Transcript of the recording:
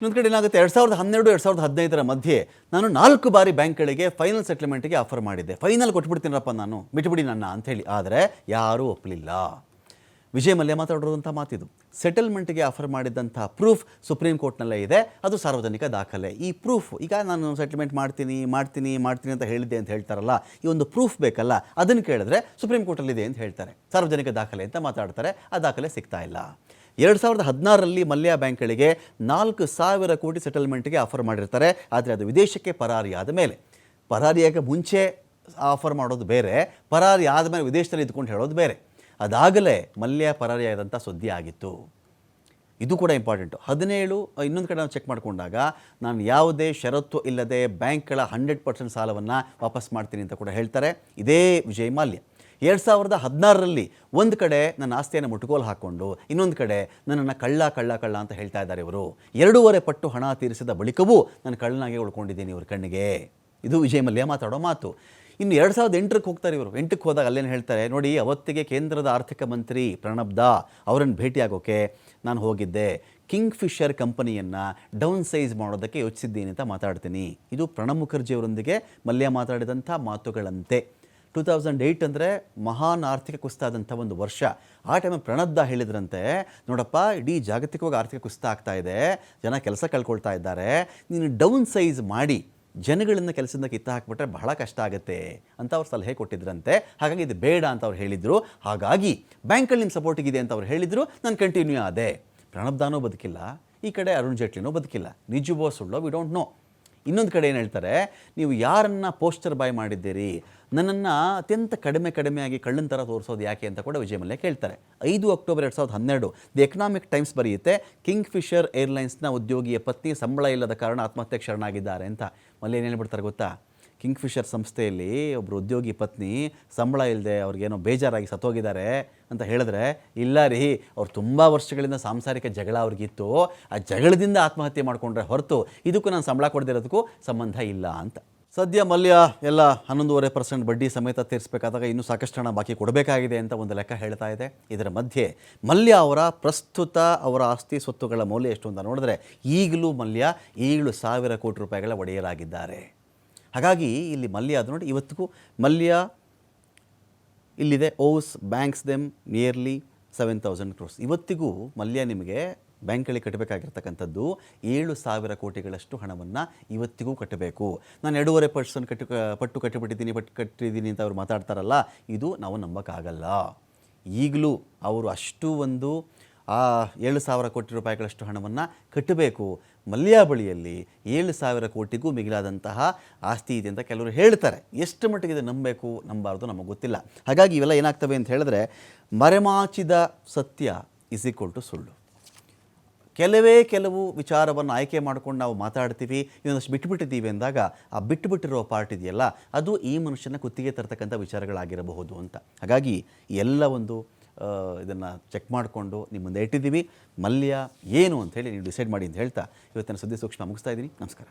ಇನ್ನೊಂದು ಕಡೆ ಏನಾಗುತ್ತೆ? ಎರಡು ಸಾವಿರದ ಹನ್ನೆರಡು, ಎರಡು ಸಾವಿರದ ಹದಿನೈದರ ಮಧ್ಯೆ ನಾನು ನಾಲ್ಕು ಬಾರಿ ಬ್ಯಾಂಕ್ಗಳಿಗೆ ಫೈನಲ್ ಸೆಟ್ಲ್ಮೆಂಟ್ಗೆ ಆಫರ್ ಮಾಡಿದ್ದೆ. ಫೈನಲ್ ಕೊಟ್ಬಿಡ್ತೀನಪ್ಪ ನಾನು. ಬಿಟ್ಬಿಡಿ ನನ್ನ ಅಂಥೇಳಿ. ಆದರೆ ಯಾರೂ ಒಪ್ಪಲಿಲ್ಲ ವಿಜಯ್ ಮಲ್ಯ ಮಾತಾಡಿರುವಂಥ ಮಾತಿದು. ಸೆಟಲ್ಮೆಂಟ್ಗೆ ಆಫರ್ ಮಾಡಿದಂಥ ಪ್ರೂಫ್ ಸುಪ್ರೀಂ ಕೋರ್ಟ್ನಲ್ಲೇ ಇದೆ. ಅದು ಸಾರ್ವಜನಿಕ ದಾಖಲೆ. ಈ ಪ್ರೂಫ್, ಈಗ ನಾನು ಸೆಟಲ್ಮೆಂಟ್ ಮಾಡ್ತೀನಿ ಮಾಡ್ತೀನಿ ಮಾಡ್ತೀನಿ ಅಂತ ಹೇಳಿದ್ದೆ ಅಂತ ಹೇಳ್ತಾರಲ್ಲ, ಈ ಒಂದು ಪ್ರೂಫ್ ಬೇಕಲ್ಲ, ಅದನ್ನು ಕೇಳಿದ್ರೆ ಸುಪ್ರೀಂ ಕೋರ್ಟಲ್ಲಿದೆ ಅಂತ ಹೇಳ್ತಾರೆ. ಸಾರ್ವಜನಿಕ ದಾಖಲೆ ಅಂತ ಮಾತಾಡ್ತಾರೆ. ಆ ದಾಖಲೆ ಸಿಗ್ತಾ ಇಲ್ಲ. ಎರಡು ಸಾವಿರದ ಹದಿನಾರರಲ್ಲಿ ಮಲ್ಯ ಬ್ಯಾಂಕ್ಗಳಿಗೆ ನಾಲ್ಕು ಸಾವಿರ ಕೋಟಿ ಸೆಟಲ್ಮೆಂಟ್ಗೆ ಆಫರ್ ಮಾಡಿರ್ತಾರೆ, ಆದರೆ ಅದು ವಿದೇಶಕ್ಕೆ ಪರಾರಿಯಾದ ಮೇಲೆ. ಪರಾರಿಯಾಗ ಮುಂಚೆ ಆಫರ್ ಮಾಡೋದು ಬೇರೆ, ಪರಾರಿ ಆದ ಮೇಲೆ ವಿದೇಶದಲ್ಲಿ ಇದ್ಕೊಂಡು ಹೇಳೋದು ಬೇರೆ. ಅದಾಗಲೇ ಮಲ್ಯ ಪರಾರಿಯಾದಂಥ ಸುದ್ದಿ ಆಗಿತ್ತು. ಇದು ಕೂಡ ಇಂಪಾರ್ಟೆಂಟು. ಹದಿನೇಳು, ಇನ್ನೊಂದು ಕಡೆ ನಾವು ಚೆಕ್ ಮಾಡಿಕೊಂಡಾಗ ನಾನು ಯಾವುದೇ ಷರತ್ತು ಇಲ್ಲದೆ ಬ್ಯಾಂಕ್ಗಳ ಹಂಡ್ರೆಡ್ ಪರ್ಸೆಂಟ್ ಸಾಲವನ್ನು ವಾಪಸ್ ಮಾಡ್ತೀನಿ ಅಂತ ಕೂಡ ಹೇಳ್ತಾರೆ. ಇದೇ ವಿಜಯ್ ಮಾಲ್ಯ. ಎರಡು ಸಾವಿರದ ಹದಿನಾರರಲ್ಲಿ ಒಂದು ಕಡೆ ನನ್ನ ಆಸ್ತಿಯನ್ನು ಮುಟ್ಕೋಲು ಹಾಕ್ಕೊಂಡು ಇನ್ನೊಂದು ಕಡೆ ನನ್ನನ್ನು ಕಳ್ಳ ಕಳ್ಳ ಕಳ್ಳ ಅಂತ ಹೇಳ್ತಾ ಇದ್ದಾರೆ ಇವರು. ಎರಡೂವರೆ ಪಟ್ಟು ಹಣ ತೀರಿಸಿದ ಬಳಿಕವೂ ನಾನು ಕಳ್ಳನಾಗೆ ಉಳ್ಕೊಂಡಿದ್ದೀನಿ ಇವ್ರ ಕಣ್ಣಿಗೆ. ಇದು ವಿಜಯ್ ಮಲ್ಯ ಮಾತಾಡೋ ಮಾತು. ಇನ್ನು ಎರಡು ಸಾವಿರದ ಎಂಟಕ್ಕೆ ಹೋಗ್ತಾರೆ ಇವರು. ಎಂಟಕ್ಕೆ ಹೋದಾಗ ಅಲ್ಲೇನು ಹೇಳ್ತಾರೆ, ನೋಡಿ, ಅವತ್ತಿಗೆ ಕೇಂದ್ರದ ಆರ್ಥಿಕ ಮಂತ್ರಿ ಪ್ರಣಬ್ ದಾ, ಅವರನ್ನು ಭೇಟಿಯಾಗೋಕೆ ನಾನು ಹೋಗಿದ್ದೆ. ಕಿಂಗ್ ಫಿಶರ್ ಕಂಪನಿಯನ್ನು ಡೌನ್ ಸೈಜ್ ಮಾಡೋದಕ್ಕೆ ಯೋಚಿಸಿದ್ದೀನಿ ಅಂತ ಮಾತಾಡ್ತೀನಿ. ಇದು ಪ್ರಣಬ್ ಮುಖರ್ಜಿ ಅವರೊಂದಿಗೆ ಮಲ್ಯ ಮಾತಾಡಿದಂಥ ಮಾತುಗಳಂತೆ. ಟೂ ತೌಸಂಡ್ ಏಯ್ಟ್ ಅಂದರೆ ಮಹಾನ್ ಆರ್ಥಿಕ ಕುಸಿತ ಆದಂಥ ಒಂದು ವರ್ಷ. ಆ ಟೈಮಲ್ಲಿ ಪ್ರಣದ್ದ ಹೇಳಿದ್ರಂತೆ, ನೋಡಪ್ಪ, ಇಡೀ ಜಾಗತಿಕವಾಗಿ ಆರ್ಥಿಕ ಕುಸಿತ ಆಗ್ತಾ ಇದೆ, ಜನ ಕೆಲಸ ಕಳ್ಕೊಳ್ತಾ ಇದ್ದಾರೆ, ನೀನು ಡೌನ್ ಸೈಜ್ ಮಾಡಿ, ಜನಗಳನ್ನ ಕೆಲಸದಿಂದ ಕಿತ್ತ ಹಾಕಿಬಿಟ್ರೆ ಬಹಳ ಕಷ್ಟ ಆಗುತ್ತೆ ಅಂತ ಅವ್ರು ಸಲಹೆ ಕೊಟ್ಟಿದ್ರಂತೆ. ಹಾಗಾಗಿ ಇದು ಬೇಡ ಅಂತ ಅವ್ರು ಹೇಳಿದರು. ಹಾಗಾಗಿ ಬ್ಯಾಂಕಲ್ಲಿ ನಿಮ್ಮ ಸಪೋರ್ಟಿಗಿದೆ ಅಂತ ಅವ್ರು ಹೇಳಿದರು, ನಾನು ಕಂಟಿನ್ಯೂ ಆದೆ. ಪ್ರಣಬ್ದಾನೂ ಬದುಕಿಲ್ಲ, ಈ ಕಡೆ ಅರುಣ್ ಜೇಟ್ಲಿನೂ ಬದುಕಿಲ್ಲ. ನಿಜವೋ ಸುಳ್ಳೋ ವಿ ಡೋಂಟ್ ನೋ ಇನ್ನೊಂದು ಕಡೆ ಏನು ಹೇಳ್ತಾರೆ, ನೀವು ಯಾರನ್ನ ಪೋಸ್ಟರ್ ಬಾಯ್ ಮಾಡಿದ್ದೀರಿ ನನ್ನನ್ನು ಅತ್ಯಂತ ಕಡಿಮೆ ಕಡಿಮೆಯಾಗಿ ಕಳ್ಳನ ಥರ ತೋರಿಸೋದು ಯಾಕೆ ಅಂತ ಕೂಡ ವಿಜಯ ಮಲ್ಯ ಕೇಳ್ತಾರೆ. ಐದು ಅಕ್ಟೋಬರ್ ಎರಡು ಸಾವಿರದ ಹನ್ನೆರಡು, ದಿ ಎಕನಾಮಿಕ್ ಟೈಮ್ಸ್ ಬರೆಯುತ್ತೆ ಕಿಂಗ್ ಫಿಶರ್ ಏರ್ಲೈನ್ಸ್ನ ಉದ್ಯೋಗಿಯ ಪತ್ನಿ ಸಂಬಳ ಇಲ್ಲದ ಕಾರಣ ಆತ್ಮಹತ್ಯೆಗೆ ಶರಣಾಗಿದ್ದಾರೆ ಅಂತ. ಮಲ್ಯ ಏನು ಹೇಳ್ಬಿಡ್ತಾರೆ ಗೊತ್ತಾ? ಕಿಂಗ್ ಫಿಶರ್ ಸಂಸ್ಥೆಯಲ್ಲಿ ಒಬ್ಬರು ಉದ್ಯೋಗಿ ಪತ್ನಿ ಸಂಬಳ ಇಲ್ಲದೆ ಅವ್ರಿಗೇನೋ ಬೇಜಾರಾಗಿ ಸತ್ತೋಗಿದ್ದಾರೆ ಅಂತ ಹೇಳಿದ್ರೆ, ಇಲ್ಲ ರೀ, ಅವ್ರು ತುಂಬ ವರ್ಷಗಳಿಂದ ಸಾಂಸಾರಿಕ ಜಗಳ ಅವ್ರಿಗಿತ್ತು, ಆ ಜಗಳದಿಂದ ಆತ್ಮಹತ್ಯೆ ಮಾಡಿಕೊಂಡ್ರೆ ಹೊರತು ಇದಕ್ಕೂ ನಾನು ಸಂಬಳ ಕೊಡದಿರೋದಕ್ಕೂ ಸಂಬಂಧ ಇಲ್ಲ ಅಂತ. ಸದ್ಯ ಮಲ್ಯ ಎಲ್ಲ ಹನ್ನೊಂದೂವರೆ ಪರ್ಸೆಂಟ್ ಬಡ್ಡಿ ಸಮೇತ ತೀರಿಸಬೇಕಾದಾಗ ಇನ್ನೂ ಸಾಕಷ್ಟು ಹಣ ಬಾಕಿ ಕೊಡಬೇಕಾಗಿದೆ ಅಂತ ಒಂದು ಲೆಕ್ಕ ಹೇಳ್ತಾ ಇದೆ. ಇದರ ಮಧ್ಯೆ ಮಲ್ಯ ಅವರ ಪ್ರಸ್ತುತ ಅವರ ಆಸ್ತಿ ಸ್ವತ್ತುಗಳ ಮೌಲ್ಯ ಎಷ್ಟು ಅಂತ ನೋಡಿದ್ರೆ ಈಗಲೂ ಮಲ್ಯ ಏಳು ಸಾವಿರ ಕೋಟಿ ರೂಪಾಯಿಗಳ ಒಡೆಯಲಾಗಿದ್ದಾರೆ. ಹಾಗಾಗಿ ಇಲ್ಲಿ ಮಲ್ಯ ಅದು ನೋಡಿ ಇವತ್ತಿಗೂ ಮಲ್ಯ ಇಲ್ಲಿದೆ, owes banks them nearly seven thousand crores ಇವತ್ತಿಗೂ ಮಲ್ಯ ನಿಮಗೆ ಬ್ಯಾಂಕ್ಗಳಿಗೆ ಕಟ್ಟಬೇಕಾಗಿರ್ತಕ್ಕಂಥದ್ದು ಏಳು ಸಾವಿರ ಕೋಟಿಗಳಷ್ಟು ಹಣವನ್ನು ಇವತ್ತಿಗೂ ಕಟ್ಟಬೇಕು. ನಾನು ಎರಡೂವರೆ ಪರ್ಸೆಂಟ್ ಕಟ್ಟಿ, ಪಟ್ಟು ಕಟ್ಟಿಬಿಟ್ಟಿದ್ದೀನಿ ಪಟ್ಟು ಕಟ್ಟಿದ್ದೀನಿ ಅಂತ ಅವ್ರು ಮಾತಾಡ್ತಾರಲ್ಲ, ಇದು ನಾವು ನಂಬಕ್ಕಾಗಲ್ಲ. ಈಗಲೂ ಅವರು ಅಷ್ಟು ಒಂದು, ಆ, ಏಳು ಸಾವಿರ ಕೋಟಿ ರೂಪಾಯಿಗಳಷ್ಟು ಹಣವನ್ನು ಕಟ್ಟಬೇಕು. ಮಲ್ಯ ಬಳಿಯಲ್ಲಿ ಏಳು ಸಾವಿರ ಕೋಟಿಗೂ ಮಿಗಿಲಾದಂತಹ ಆಸ್ತಿ ಇದೆ ಅಂತ ಕೆಲವರು ಹೇಳ್ತಾರೆ. ಎಷ್ಟು ಮಟ್ಟಿಗೆ ಇದು ನಂಬಬೇಕು ನಂಬಾರ್ದು ನಮಗೆ ಗೊತ್ತಿಲ್ಲ. ಹಾಗಾಗಿ ಇವೆಲ್ಲ ಏನಾಗ್ತವೆ ಅಂತ ಹೇಳಿದ್ರೆ, ಮರೆಮಾಚಿದ ಸತ್ಯ ಇಸ್ ಟು ಸುಳ್ಳು. ಕೆಲವೇ ಕೆಲವು ವಿಚಾರವನ್ನು ಆಯ್ಕೆ ಮಾಡ್ಕೊಂಡು ನಾವು ಮಾತಾಡ್ತೀವಿ ಇನ್ನೊಂದಷ್ಟು ಬಿಟ್ಟುಬಿಟ್ಟಿದ್ದೀವಿ ಅಂದಾಗ ಆ ಬಿಟ್ಟುಬಿಟ್ಟಿರೋ ಪಾರ್ಟ್ ಇದೆಯಲ್ಲ, ಅದು ಈ ಮನುಷ್ಯನ ಕುತ್ತಿಗೆ ತರ್ತಕ್ಕಂಥ ವಿಚಾರಗಳಾಗಿರಬಹುದು ಅಂತ. ಹಾಗಾಗಿ ಎಲ್ಲ ಒಂದು ಇದನ್ನು ಚೆಕ್ ಮಾಡಿಕೊಂಡು ನಿಮ್ಮ ಮುಂದೆ ಇಟ್ಟಿದ್ದೀವಿ. ಮಲ್ಯ ಏನು ಅಂತ ಹೇಳಿ ನೀವು ಡಿಸೈಡ್ ಮಾಡಿ ಅಂತ ಹೇಳ್ತಾ ಇವತ್ತಿನ ಸುದ್ದಿ ಸೂಕ್ಷ್ಮ ಮುಗಿಸ್ತಾ ಇದ್ದೀನಿ. ನಮಸ್ಕಾರ.